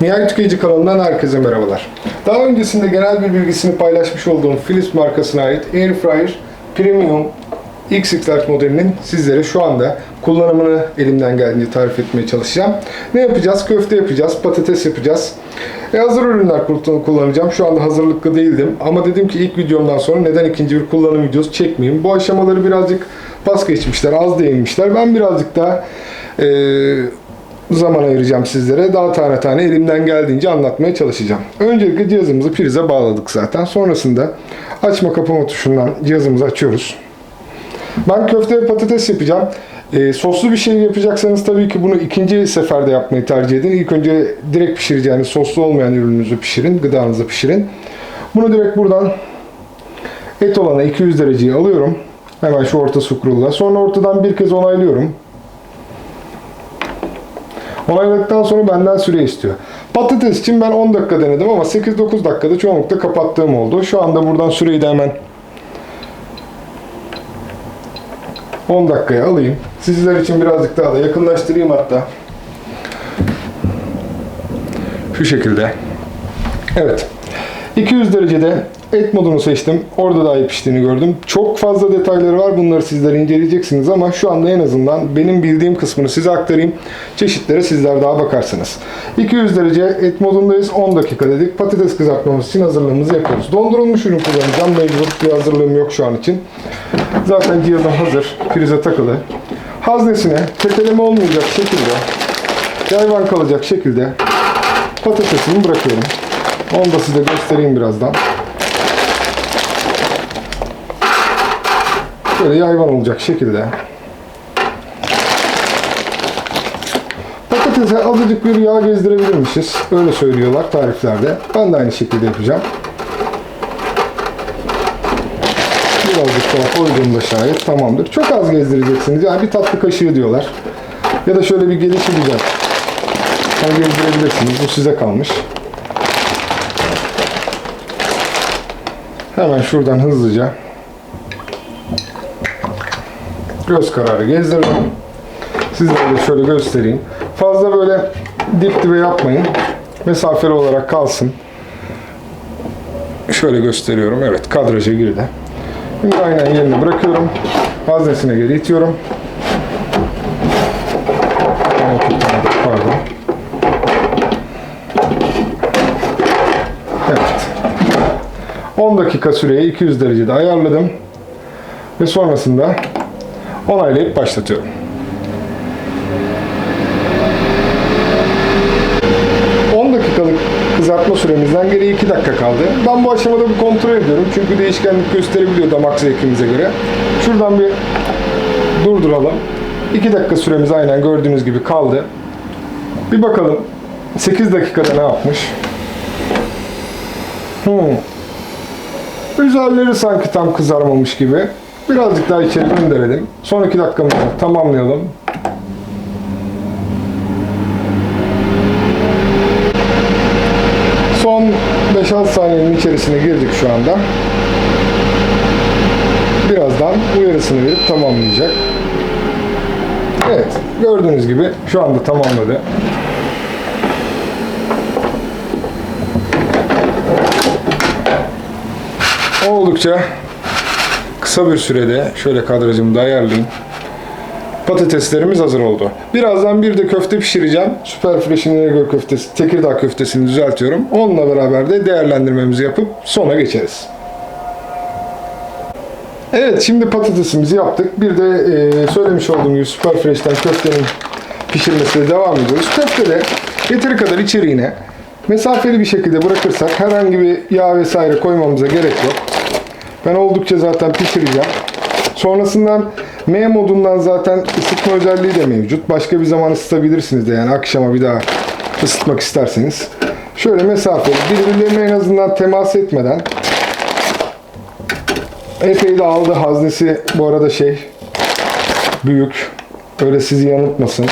Nihai Tüketici kanalından herkese merhabalar. Daha öncesinde genel bir bilgisini paylaşmış olduğum Philips markasına ait Airfryer Premium XX Large modelinin sizlere şu anda kullanımını elimden geldiğince tarif etmeye çalışacağım. Ne yapacağız? Köfte yapacağız, patates yapacağız. E hazır ürünler kullan- kullanacağım. Şu anda hazırlıklı değildim. Ama dedim ki ilk videomdan sonra neden ikinci bir kullanım videosu çekmeyeyim? Bu aşamaları birazcık pas geçmişler, az değinmişler. Ben birazcık daha e, zaman ayıracağım sizlere. Daha tane tane elimden geldiğince anlatmaya çalışacağım. Öncelikle cihazımızı prize bağladık zaten. Sonrasında açma kapama tuşundan cihazımızı açıyoruz. Ben köfte ve patates yapacağım. Ee, soslu bir şey yapacaksanız tabii ki bunu ikinci seferde yapmayı tercih edin. İlk önce direkt pişireceğiniz soslu olmayan ürününüzü pişirin, gıdanızı pişirin. Bunu direkt buradan et olana 200 dereceye alıyorum. Hemen şu orta sukrulla. Sonra ortadan bir kez onaylıyorum. Onayladıktan sonra benden süre istiyor. Patates için ben 10 dakika denedim ama 8-9 dakikada çoğunlukla kapattığım oldu. Şu anda buradan süreyi de hemen 10 dakikaya alayım. Sizler için birazcık daha da yakınlaştırayım hatta. Şu şekilde. Evet. 200 derecede et modunu seçtim. Orada daha iyi piştiğini gördüm. Çok fazla detayları var. Bunları sizler inceleyeceksiniz ama şu anda en azından benim bildiğim kısmını size aktarayım. Çeşitlere sizler daha bakarsınız. 200 derece et modundayız. 10 dakika dedik. Patates kızartmamız için hazırlığımızı yapıyoruz. Dondurulmuş ürün kullanacağım. Mecbur bir hazırlığım yok şu an için. Zaten cihazım hazır. Prize takılı. Haznesine tepeleme olmayacak şekilde yayvan kalacak şekilde patatesimi bırakıyorum. Onu da size göstereyim birazdan. Böyle yayvan olacak şekilde. Patatese azıcık bir yağ gezdirebilirmişiz. Öyle söylüyorlar tariflerde. Ben de aynı şekilde yapacağım. Birazcık daha koyduğumda şayet tamamdır. Çok az gezdireceksiniz. Yani bir tatlı kaşığı diyorlar. Ya da şöyle bir gelişi güzel. Hani gezdirebilirsiniz. Bu size kalmış. Hemen şuradan hızlıca göz kararı gezdirdim. Sizlere de şöyle göstereyim. Fazla böyle dip dibe yapmayın. Mesafeli olarak kalsın. Şöyle gösteriyorum. Evet kadraja girdi. Şimdi aynen yerine bırakıyorum. Haznesine geri itiyorum. Pardon. Evet. 10 dakika süreyi 200 derecede ayarladım. Ve sonrasında onaylayıp başlatıyorum. ...10 dakikalık kızartma süremizden geri 2 dakika kaldı. Ben bu aşamada bir kontrol ediyorum. Çünkü değişkenlik gösterebiliyor damak zevkimize göre. Şuradan bir durduralım. 2 dakika süremiz aynen gördüğünüz gibi kaldı. Bir bakalım 8 dakikada ne yapmış. Hmm. Üzerleri sanki tam kızarmamış gibi. Birazcık daha içeri gönderelim. Son 2 dakikamızı tamamlayalım. Son 5-6 saniyenin içerisine girdik şu anda. Birazdan uyarısını verip tamamlayacak. Evet, gördüğünüz gibi şu anda tamamladı. Oldukça kısa bir sürede şöyle kadrajımı da ayarlayayım. Patateslerimiz hazır oldu. Birazdan bir de köfte pişireceğim. Süper Fresh İnegöl köftesi, Tekirdağ köftesini düzeltiyorum. Onunla beraber de değerlendirmemizi yapıp sona geçeriz. Evet şimdi patatesimizi yaptık. Bir de e, söylemiş olduğum gibi Super Fresh'ten köftenin pişirmesine devam ediyoruz. Köfte de yeteri kadar içeriğine mesafeli bir şekilde bırakırsak herhangi bir yağ vesaire koymamıza gerek yok. Ben oldukça zaten pişireceğim. Sonrasından M modundan zaten ısıtma özelliği de mevcut. Başka bir zaman ısıtabilirsiniz de yani akşama bir daha ısıtmak isterseniz. Şöyle mesafeli birbirlerine en azından temas etmeden epey de aldı haznesi bu arada şey büyük. Öyle sizi yanıltmasın.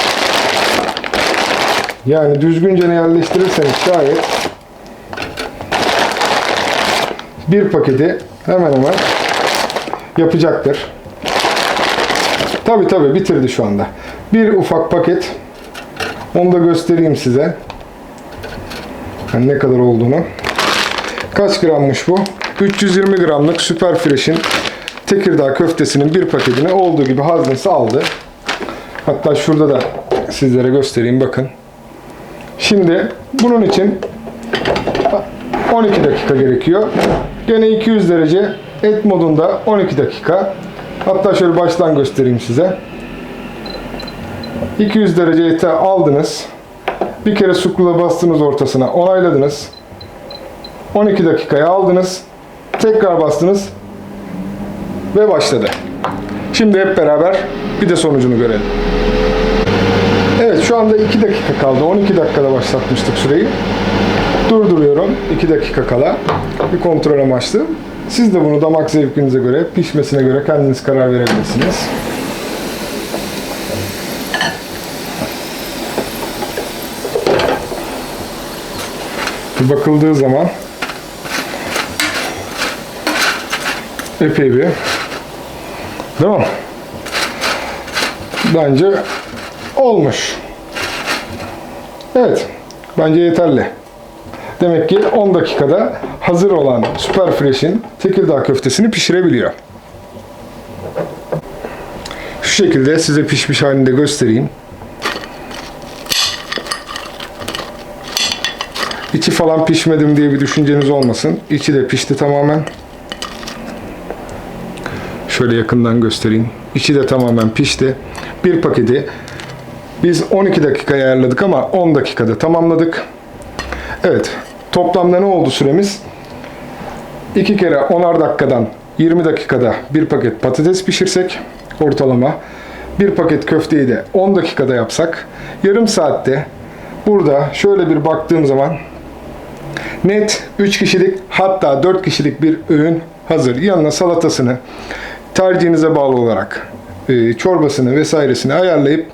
Yani düzgünce yerleştirirseniz şayet bir paketi hemen hemen yapacaktır. Tabi tabi bitirdi şu anda. Bir ufak paket. Onu da göstereyim size. Yani ne kadar olduğunu. Kaç grammış bu? 320 gramlık Süper Fresh'in Tekirdağ köftesinin bir paketini olduğu gibi haznesi aldı. Hatta şurada da sizlere göstereyim bakın. Şimdi bunun için 12 dakika gerekiyor. Gene 200 derece et modunda 12 dakika. Hatta şöyle baştan göstereyim size. 200 derece ete aldınız. Bir kere sukula bastınız ortasına onayladınız. 12 dakikaya aldınız. Tekrar bastınız. Ve başladı. Şimdi hep beraber bir de sonucunu görelim. Evet şu anda 2 dakika kaldı. 12 dakikada başlatmıştık süreyi. Durduruyorum 2 dakika kala. Bir kontrol amaçlı. Siz de bunu damak zevkinize göre, pişmesine göre kendiniz karar verebilirsiniz. Bir bakıldığı zaman epey bir değil mi? Bence olmuş. Evet. Bence yeterli. Demek ki 10 dakikada hazır olan Super Fresh'in Tekirdağ köftesini pişirebiliyor. Şu şekilde size pişmiş halini de göstereyim. İçi falan pişmedim diye bir düşünceniz olmasın. İçi de pişti tamamen. Şöyle yakından göstereyim. İçi de tamamen pişti. Bir paketi biz 12 dakika ayarladık ama 10 dakikada tamamladık. Evet. Toplamda ne oldu süremiz? 2 kere 10'ar dakikadan 20 dakikada bir paket patates pişirsek ortalama bir paket köfteyi de 10 dakikada yapsak yarım saatte burada şöyle bir baktığım zaman net 3 kişilik hatta 4 kişilik bir öğün hazır. Yanına salatasını tercihinize bağlı olarak e, çorbasını vesairesini ayarlayıp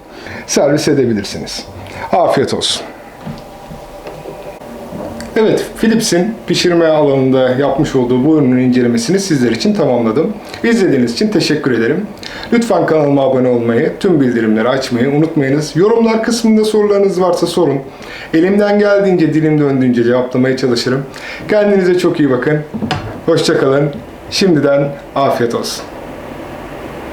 servis edebilirsiniz. Afiyet olsun. Evet, Philips'in pişirme alanında yapmış olduğu bu ürünün incelemesini sizler için tamamladım. İzlediğiniz için teşekkür ederim. Lütfen kanalıma abone olmayı, tüm bildirimleri açmayı unutmayınız. Yorumlar kısmında sorularınız varsa sorun. Elimden geldiğince, dilim döndüğünce cevaplamaya çalışırım. Kendinize çok iyi bakın. Hoşçakalın. Şimdiden afiyet olsun.